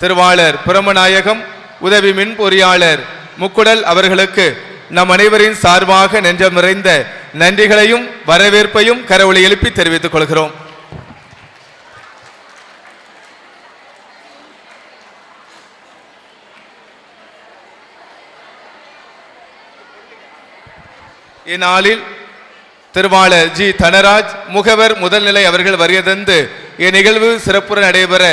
திருவாளர் பிரமநாயகம் உதவி மின் பொறியாளர் முக்குடல் அவர்களுக்கு நம் அனைவரின் சார்பாக நெஞ்சம் நிறைந்த நன்றிகளையும் வரவேற்பையும் கரவொளி எழுப்பி தெரிவித்துக் கொள்கிறோம். இந்நாளில் திருவாளர் ஜி தனராஜ் முகவர் முதல்நிலை அவர்கள் வருகை இந்நிகழ்வு சிறப்புற நடைபெற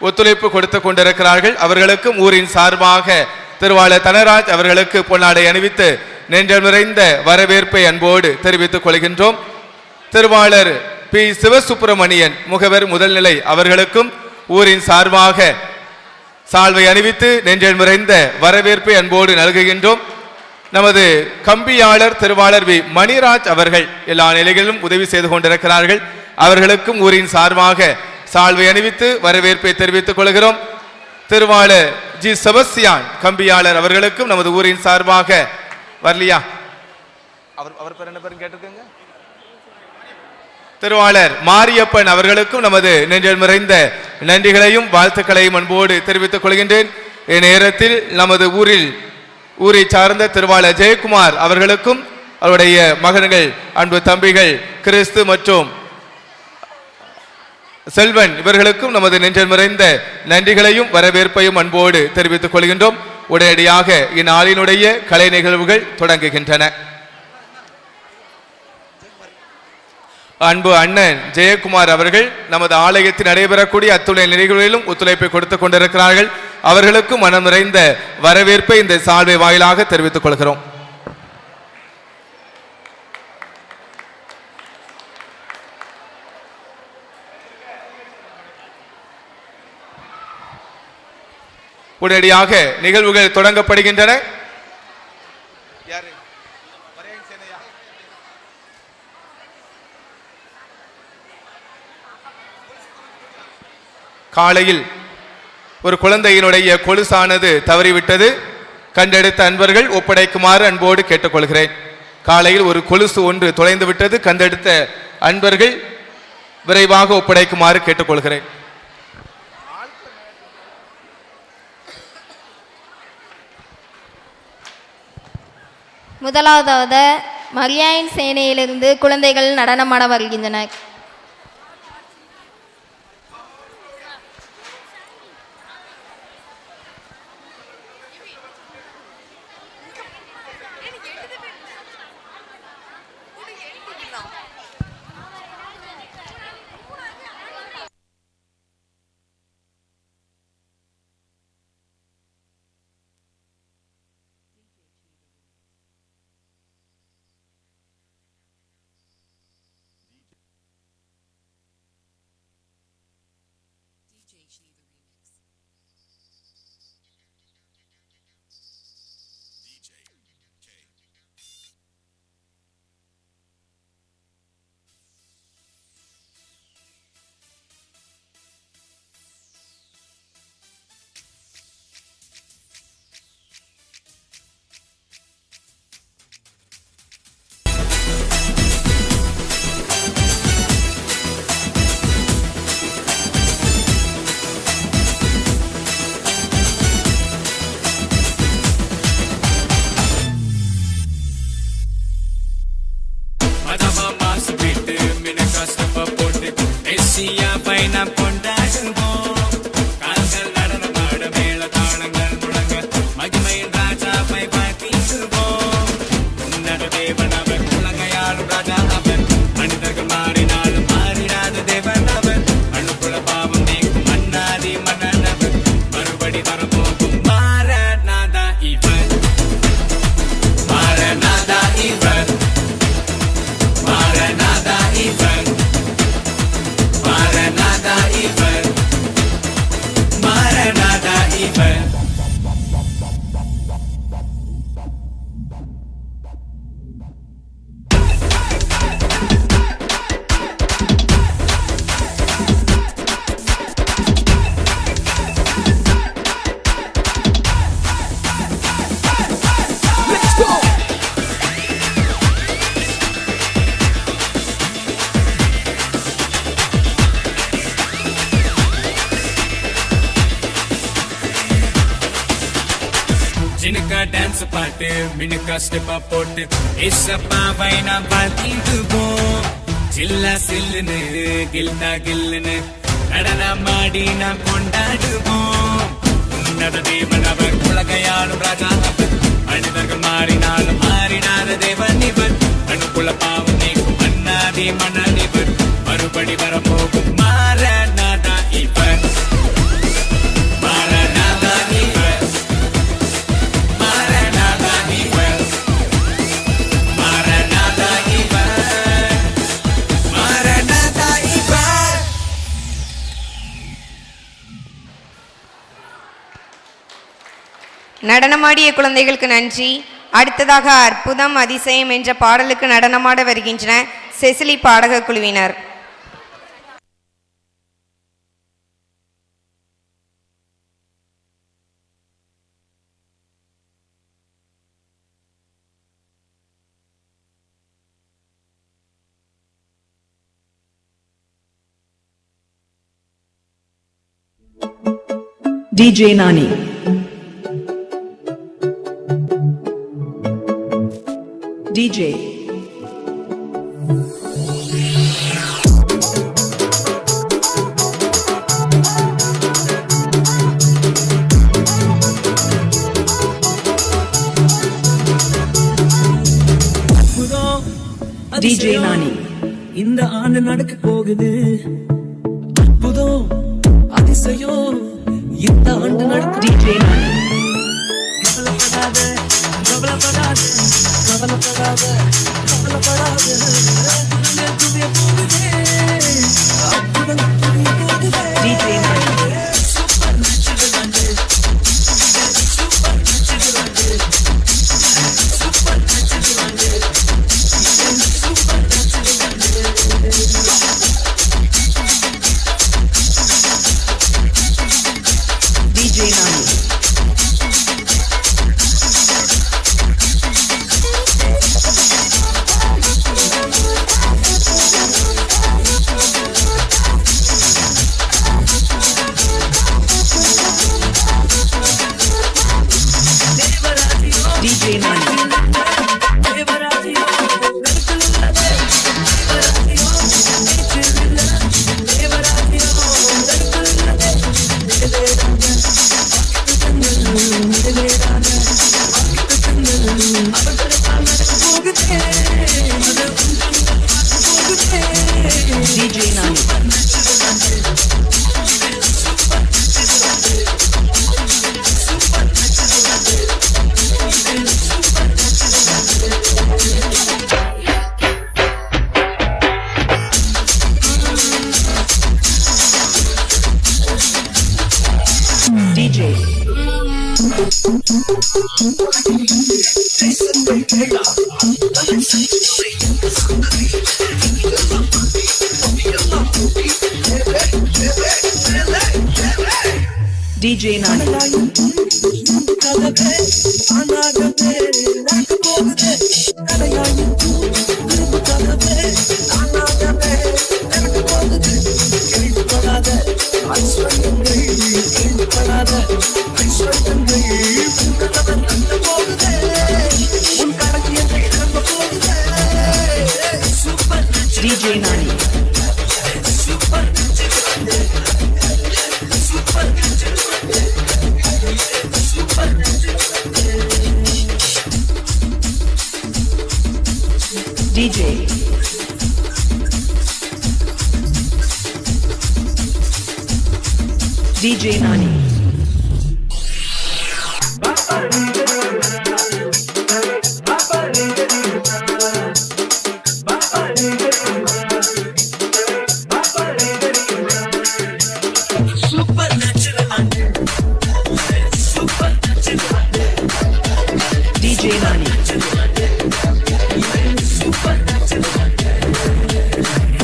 ஒத்துழைப்பு கொடுத்து கொண்டிருக்கிறார்கள். அவர்களுக்கும் ஊரின் சார்பாக திருவாளர் தனராஜ் அவர்களுக்கு பொன்னாடை அணிவித்து நெஞ்சல் நிறைந்த வரவேற்பை அன்போடு தெரிவித்துக் கொள்கின்றோம். திருவாளர் பி. சிவசுப்பிரமணியன் முகவர் முதல்நிலை அவர்களுக்கும் ஊரின் சார்பாக சால்வை அணிவித்து நெஞ்சல் நிறைந்த வரவேற்பை அன்போடு நல்குகின்றோம். நமது கம்பியாளர் திருவாளர் வி. மணிராஜ் அவர்கள் எல்லா நிலைகளிலும் உதவி செய்து கொண்டிருக்கிறார்கள். அவர்களுக்கும் ஊரின் சார்பாக சால்வை அணிவித்து வரவேற்பை தெரிவித்துக் கொள்கிறோம். திருவாளர் ஜி செபஸ்தியான் கம்பியாளர் அவர்களுக்கும் நமது ஊரின் சார்பாக வரலையா? அவர் அவர் பேர் என்ன பேரும் கேட்டிருக்கங்க? திருவாளர் மாரியப்பன் அவர்களுக்கும் நமது நெஞ்சல் நிறைந்த நன்றிகளையும் வாழ்த்துக்களையும் அன்போடு தெரிவித்துக் கொள்கின்றேன். இந்நேரத்தில் நமது ஊரில் ஊரை சார்ந்த திருவாளர் ஜெயக்குமார் அவர்களுக்கும் அவருடைய மகன்கள் அன்பு தம்பிகள் கிறிஸ்து மற்றும் செல்வன் இவர்களுக்கும் நமது நெஞ்சல் நிறைந்த நன்றிகளையும் வரவேற்பையும் அன்போடு தெரிவித்துக் கொள்கின்றோம். உடனடியாக இந்நாளினுடைய கலை நிகழ்வுகள் தொடங்குகின்றன. அன்பு அண்ணன் ஜெயக்குமார் அவர்கள் நமது ஆலயத்தில் நடைபெறக்கூடிய அத்துணை நிலைகளிலும் ஒத்துழைப்பை கொடுத்துக் கொண்டிருக்கிறார்கள். அவர்களுக்கும் மனம் நிறைந்த வரவேற்பை இந்த சால்வை வாயிலாக தெரிவித்துக் கொள்கிறோம். உடனடியாக நிகழ்வுகள் தொடங்கப்படுகின்றன. யாரு? காலையில் ஒரு குழந்தையினுடைய கொலுசானது தவறிவிட்டது. கண்டெடுத்த அன்பர்கள் ஒப்படைக்குமாறு அன்போடு கேட்டுக்கொள்கிறேன். காலையில் ஒரு கொலுசு ஒன்று தொலைந்து விட்டது கண்டெடுத்த அன்பர்கள் விரைவாக ஒப்படைக்குமாறு கேட்டுக்கொள்கிறேன். முதலாவதாக மரியாயின் சேனையிலிருந்து குழந்தைகள் நடனமாட வருகின்றனர். டான்ஸ் பாட்டு மினுக்கா ஸ்டெப்பா போட்டு இசப்பாவை நாம் பார்த்திடுவோம் சில்லா சில்லுன்னு கில்னா கில்லுன்னு நடனம் ஆடி நாம் கொண்டாடுவோம். உன்னத தேவன் அவர் உலகையாளும் ராஜா அவர் மனிதர்கள் மாறினாலும் மாறினாத தேவன் இவர். அணுக்குள்ள பாவம் நீக்கும் அண்ணாதி மன்னதிவர் மறுபடி வரப்போகும் நடனமாடிய குழந்தைகளுக்கு நன்றி அடுத்ததாக அற்புதம் அதிசயம் என்ற பாடலுக்கு நடனமாட வருகின்றன செசிலி பாடக குழுவினர் DJ Nani. DJ அதிசயம் Nani. இந்த ஆண்டு நடக்க போகுது. அற்புதம். அதிசயம். இந்த ஆண்டு நடக்க Nani. கவலைப்படாத. கவலைப்படாத கவலைப்படாத கவலைப்படாத. அற்புதமே போகுதே டிஜே நான் டிஜே நான் DJ Nani.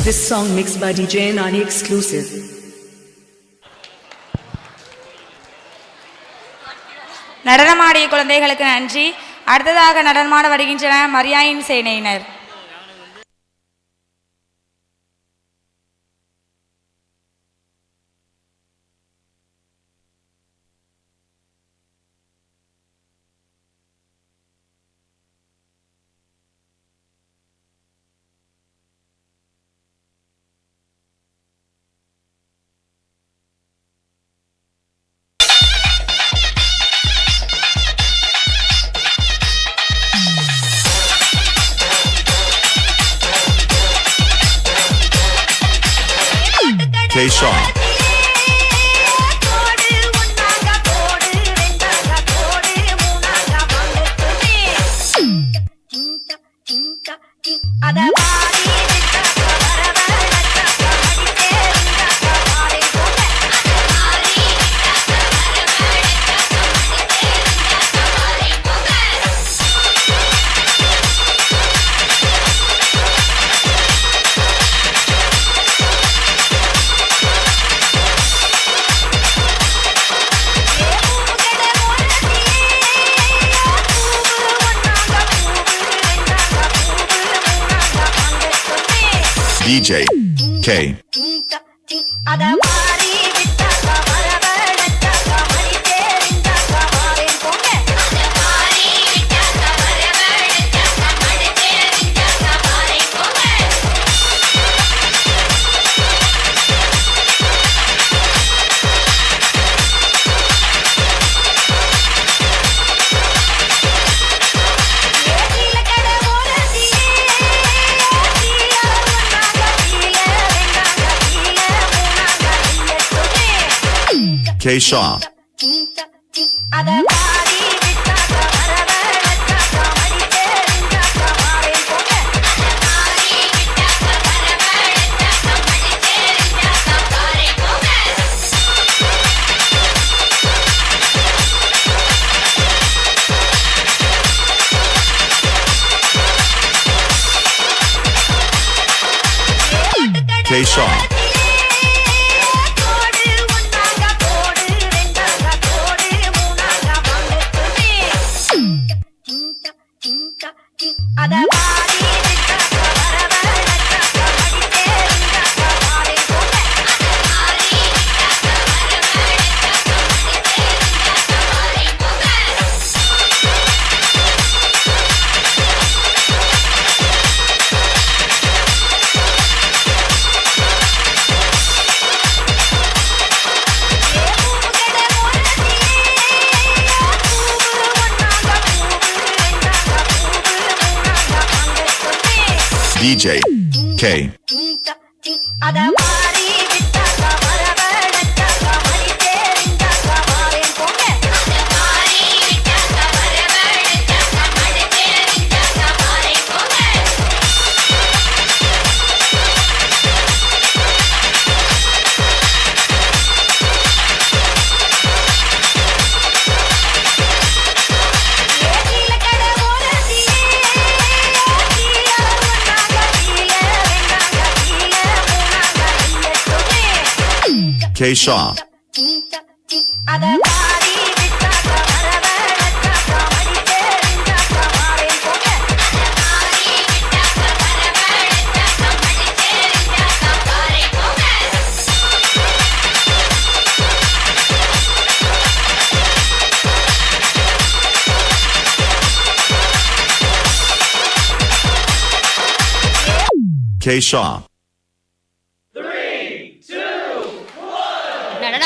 This song mixed by DJ Nani exclusive. நடனமாடிய குழந்தைகளுக்கு நன்றி. அடுத்ததாக நடனமாட வருகின்றன மரியாயின் சேனையினர். K Shaw. DJ K. K Shaw. DJ K. K Shaw. K Shaw.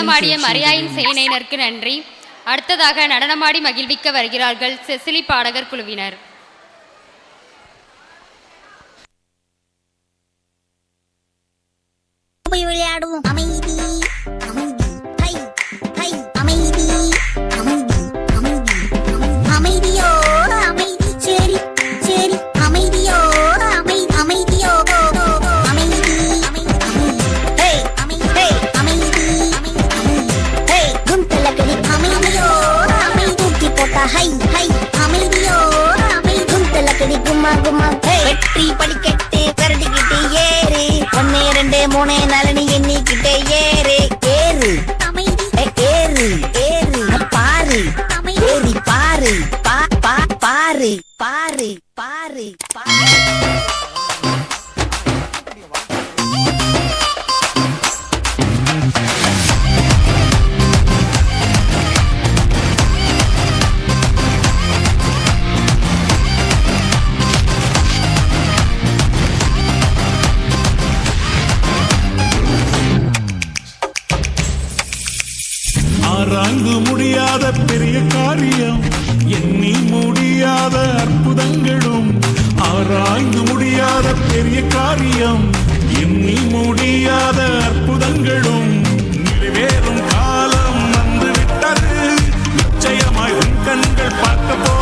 நடனமாடிய மரியாயின் சேனையினருக்கு நன்றி. அடுத்ததாக நடனமாடி மகிழ்விக்க வருகிறார்கள் செசிலி பாடகர் குழுவினர். போய் விளையாடுவோம். அமைதி அமைதி. குந்தலக்கடி கும்மா வெற்றி படிக்கட்டு கரடிக்கிட்டு ஏறு. ஒன்னு ரெண்டு மூணு நலனி எண்ணிக்கிட்டு முடியாத பெரிய காரியம். எண்ணி முடியாத அற்புதங்களும் ஆராய்ந்து முடியாத பெரிய காரியம். எண்ணி முடியாத அற்புதங்களும் நிறைவேறும் காலம் வந்து விட்டது நிச்சயமாய் உன் கண்கள் பார்க்க போ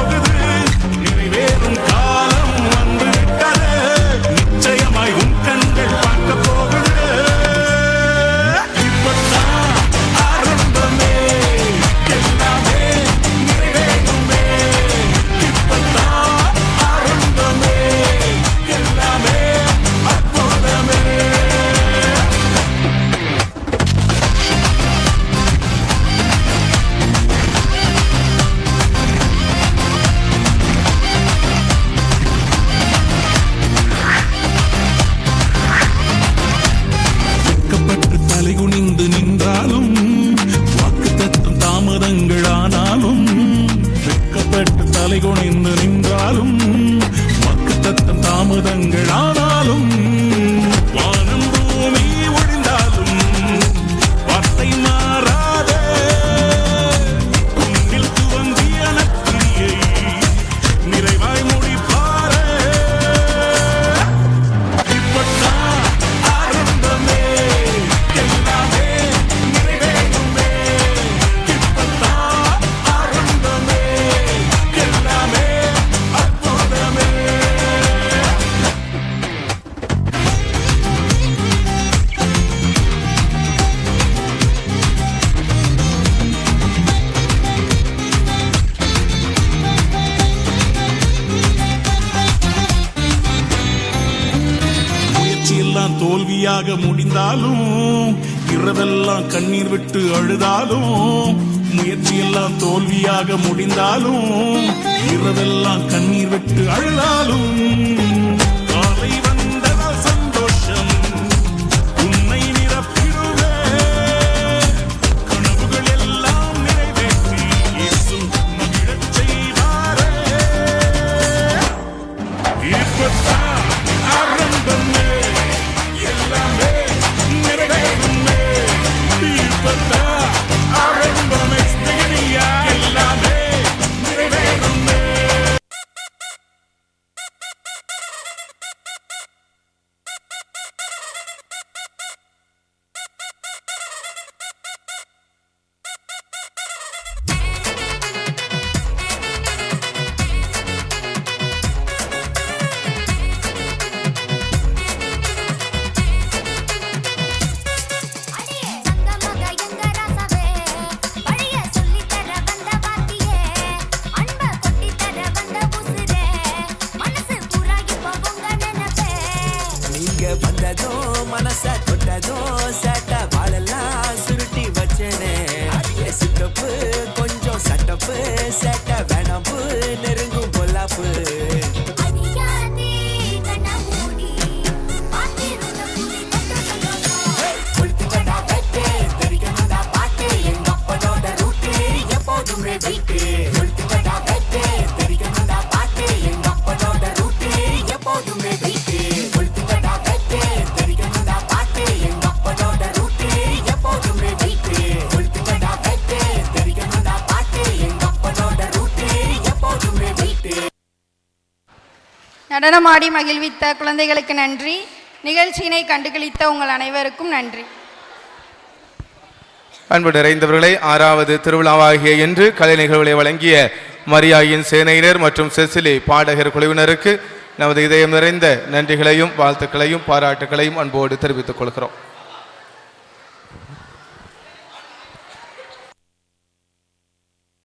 எல்லாம் தோல்வியாக முடிந்தாலும் இரவெல்லாம் கண்ணீர் விட்டு அழுதாலும் முயற்சியெல்லாம் தோல்வியாக முடிந்தாலும் இரவெல்லாம் கண்ணீர் விட்டு அழுதாலும். மனச தொட்டதோ சட்ட வாழெல்லாம் சுருட்டி வச்சனே. சித்தப்பு கொஞ்சம் சட்டப்பு சட்ட வேணாம்பு நெருங்கும் பொல்லாப்பு. நடனமாடி மகிழ்வித்த குழந்தைகளுக்கு நன்றி. நிகழ்ச்சியினை கண்டுகளித்த உங்கள் அனைவருக்கும் நன்றி. அன்பு நிறைந்தவர்களே ஆறாவது திருவிழாவாகிய இன்று கலை நிகழ்வுகளை வழங்கிய மரியாயின் சேனையினர் மற்றும் செசிலி பாடகர் குழுவினருக்கு நமது இதயம் நிறைந்த நன்றிகளையும் வாழ்த்துக்களையும் பாராட்டுகளையும் அன்போடு தெரிவித்துக் கொள்கிறோம்.